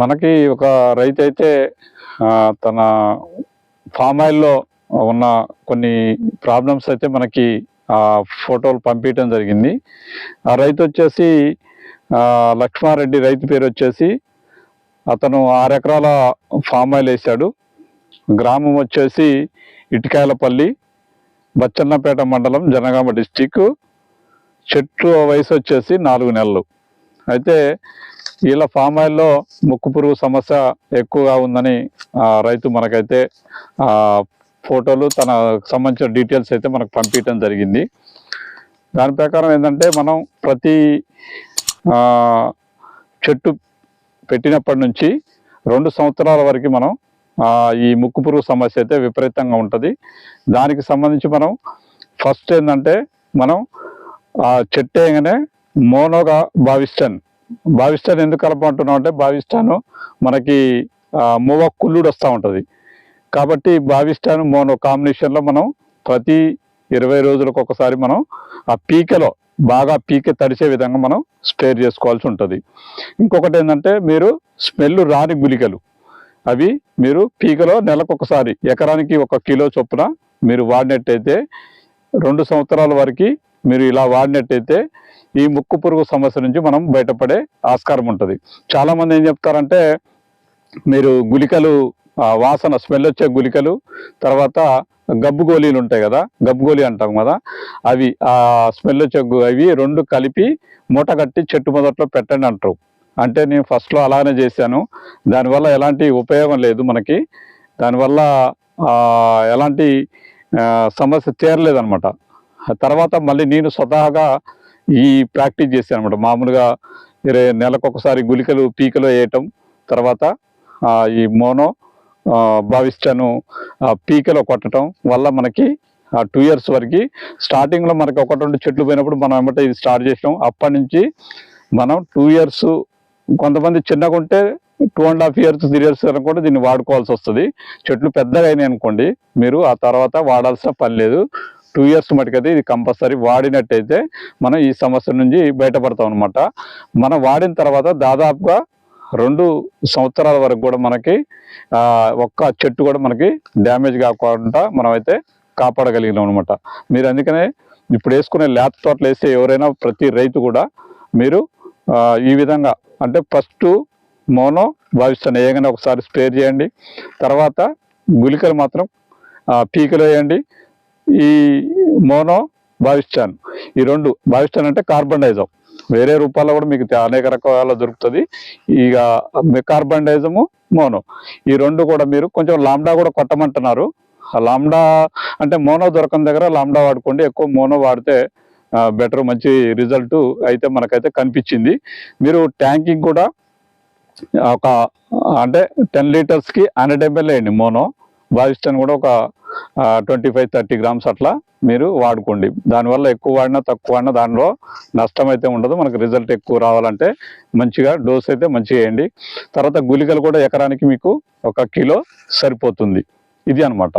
మనకి ఒక రైతు అయితే తన ఫామ్ ఆయిల్లో ఉన్న కొన్ని ప్రాబ్లమ్స్ అయితే మనకి ఆ ఫోటోలు పంపించడం జరిగింది. ఆ రైతు వచ్చేసి లక్ష్మారెడ్డి రైతు పేరు వచ్చేసి అతను ఆరు ఎకరాల ఫామ్ ఆయిల్ వేశాడు. గ్రామం వచ్చేసి ఇటుకాయలపల్లి బచ్చన్నపేట మండలం జనగామ డిస్టిక్ చెట్టు వయసు వచ్చేసి నాలుగు నెలలు. అయితే వీళ్ళ ఫామ్ ఆయిల్లో ముక్కు పురుగు సమస్య ఎక్కువగా ఉందని రైతు మనకైతే ఫోటోలు తన సంబంధించిన డీటెయిల్స్ అయితే మనకు పంపించడం జరిగింది. దాని ప్రకారం ఏంటంటే మనం ప్రతి చెట్టు పెట్టినప్పటి నుంచి రెండు సంవత్సరాల వరకు మనం ఈ ముక్కు పురుగు సమస్య అయితే విపరీతంగా ఉంటుంది. దానికి సంబంధించి మనం ఫస్ట్ ఏంటంటే మనం ఆ చెట్టు మోనోగా భావిస్తాను భావిస్తాను. ఎందుకు కలపంటున్నాం అంటే భావిస్తాను మనకి ఆ, మూవ వస్తూ ఉంటుంది. కాబట్టి భావిస్తాను మోనో కాంబినేషన్లో మనం ప్రతి ఇరవై రోజులకు ఒకసారి మనం ఆ పీకెలో బాగా పీకె తడిసే విధంగా మనం స్పేర్ చేసుకోవాల్సి ఉంటుంది. ఇంకొకటి ఏంటంటే మీరు స్మెల్ రాని గులికలు అవి మీరు పీకలో నెలకొకసారి ఎకరానికి ఒక కిలో చొప్పున మీరు వాడినట్టయితే రెండు సంవత్సరాల వరకు మీరు ఇలా వాడినట్టయితే ఈ ముక్కు పురుగు సమస్య నుంచి మనం బయటపడే ఆస్కారం ఉంటుంది. చాలామంది ఏం చెప్తారంటే మీరు గుళికలు ఆ, వాసన స్మెల్ వచ్చే గుళికలు తర్వాత గబ్బు గోళీలు ఉంటాయి కదా గబ్బు గోళీ అంటాం కదా అవి ఆ స్మెల్ వచ్చే అవి రెండు కలిపి మూట కట్టి చెట్టు మొదట్లో పెట్టండి అంటారు. అంటే నేను ఫస్ట్లో అలానే చేశాను. దానివల్ల ఎలాంటి ఉపయోగం లేదు మనకి. దానివల్ల ఎలాంటి సమస్య తీరలేదనమాట తర్వాత మళ్ళీ నేను స్వతహాగా ఈ ప్రాక్టీస్ చేశాను అనమాట మామూలుగా ఇరవై నెలకు ఒకసారి గుళికలు పీకలు వేయటం తర్వాత ఈ మోనో ఆ, భావిస్తాను ఆ, పీకలో కొట్టడం వల్ల మనకి ఆ టూ ఇయర్స్ వరకు స్టార్టింగ్లో మనకి ఒకటి రెండు చెట్లు పోయినప్పుడు మనం ఏమంటే ఇది స్టార్ట్ చేసినాం. అప్పటి నుంచి మనం టూ ఇయర్స్ కొంతమంది చిన్నగా ఉంటే two and half years three years కూడా దీన్ని వాడుకోవాల్సి వస్తుంది. చెట్లు పెద్దగా అయినాయి అనుకోండి మీరు ఆ తర్వాత వాడాల్సిన పని లేదు. టూ ఇయర్స్ మటుకైతే ఇది కంపల్సరీ వాడినట్టయితే మనం ఈ సమస్య నుంచి బయటపడతాం అనమాట మనం వాడిన తర్వాత దాదాపుగా రెండు సంవత్సరాల వరకు కూడా మనకి ఒక్క చెట్టు కూడా మనకి డ్యామేజ్ కాకుండా మనమైతే కాపాడగలిగినాం అనమాట మీరు అందుకనే ఇప్పుడు వేసుకునే లేత తోటలు వేస్తే ఎవరైనా ప్రతి రైతు కూడా మీరు ఈ విధంగా అంటే ఫస్ట్ మోనో భావిస్తాను. ఏమైనా ఒకసారి స్పేర్ చేయండి. తర్వాత గుళికలు మాత్రం పీకలు వేయండి. ఈ మోనో భావిస్తాను ఈ రెండు భావిస్తాను అంటే కార్బన్ డైజం వేరే రూపాల్లో కూడా మీకు అనేక రకాల దొరుకుతుంది. ఇక కార్బన్ డైజము మోనో. ఈ రెండు కూడా మీరు కొంచెం లాంబ్డా కూడా కొట్టమంటున్నారు. లాంబ్డా అంటే మోనో దొరకని దగ్గర లాంబ్డా వాడుకోండి. ఎక్కువ మోనో వాడితే బెటర్ మంచి రిజల్ట్ అయితే మనకైతే కనిపించింది. మీరు ట్యాంకింగ్ కూడా ఒక అంటే టెన్ లీటర్స్కి హండ్రెడ్ ఎంఎల్ వేయండి మోనో. భావిస్తాను కూడా ఒక ట్వంటీ ఫైవ్ థర్టీ గ్రామ్స్ అట్లా మీరు వాడుకోండి. దానివల్ల ఎక్కువ వాడినా తక్కువ వాడినా దానిలో నష్టం అయితే ఉండదు. మనకు రిజల్ట్ ఎక్కువ రావాలంటే మంచిగా డోస్ అయితే మంచిగా వేయండి. తర్వాత గుళికలు కూడా ఎకరానికి మీకు ఒక కిలో సరిపోతుంది. ఇది అన్నమాట.